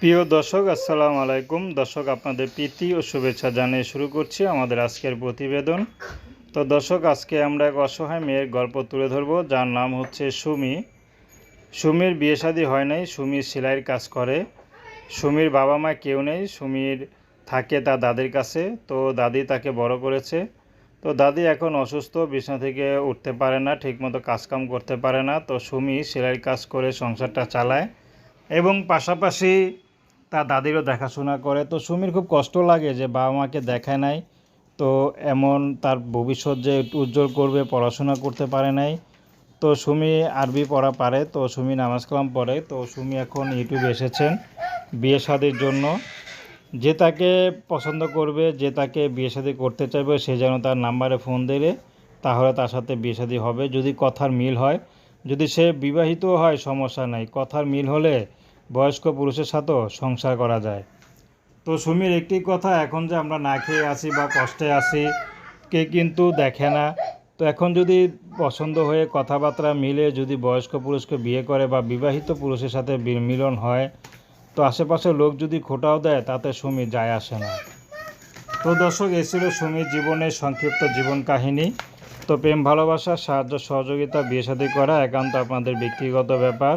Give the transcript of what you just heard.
প্রিয় দর্শক, আসসালামু আলাইকুম। দর্শক, আপনাদের প্রীতি ও শুভেচ্ছা জানিয়ে শুরু করছি আমাদের আজকের প্রতিবেদন। তো দর্শক, আজকে আমরা এক অসহায় মেয়ের গল্প তুলে ধরবো, যার নাম হচ্ছে সুমি। সুমির বিয়ে শাদী হয় নাই সুমির সেলাইয়ের কাজ করে। সুমির বাবা মা কেউ নেই, সুমির থাকে তার দাদির কাছে। তো দাদি তাকে বড় করেছে। তো দাদি এখন অসুস্থ, বিছনা থেকে উঠতে পারে না, ঠিকমতো কাজকাম করতে পারে না। তো সুমি সেলাইয়ের কাজ করে সংসারটা চালায় এবং পাশাপাশি তার দাদিরও দেখাশোনা করে। তো সুমির খুব কষ্ট লাগে যে বাবা মাকে দেখায় নাই। তো এমন তার ভবিষ্যৎ যে উজ্জ্বল করবে, পড়াশোনা করতে পারে নাই। তো সুমি আরবি পড়া পারে। তো সুমি নামাজ কালাম পড়ে। তো সুমি এখন ইউটিউবে এসেছেন বিয়ে শাদির জন্য। যে তাকে পছন্দ করবে, যে তাকে বিয়ে শাদি করতে চাইবে, সে যেন তার নাম্বারে ফোন দিলে, তাহলে তার সাথে বিয়ে শাদি হবে। যদি কথার মিল হয়, যদি সে বিবাহিত হয়, সমস্যা নাই। কথার মিল হলে বয়স্ক পুরুষের সাথেও সংসার করা যায়। তো সুমির, একটি কথা, এখন যে আমরা না খেয়ে আসি বা কষ্টে আসি কে কিন্তু দেখে না। তো এখন যদি পছন্দ হয়ে কথাবার্তা মিলে যদি বয়স্ক পুরুষকে বিয়ে করে বা বিবাহিত পুরুষের সাথে মিলন হয়, তো আশেপাশের লোক যদি খোটাও দেয়, তাতে সুমি যায় আসে না। তো দর্শক এ ছিল সুমির জীবনের সংক্ষিপ্ত জীবন কাহিনী। তো প্রেম, ভালোবাসা, সাহায্য, সহযোগিতা, বিয়ে শাদী করা একান্ত আপনাদের ব্যক্তিগত ব্যাপার।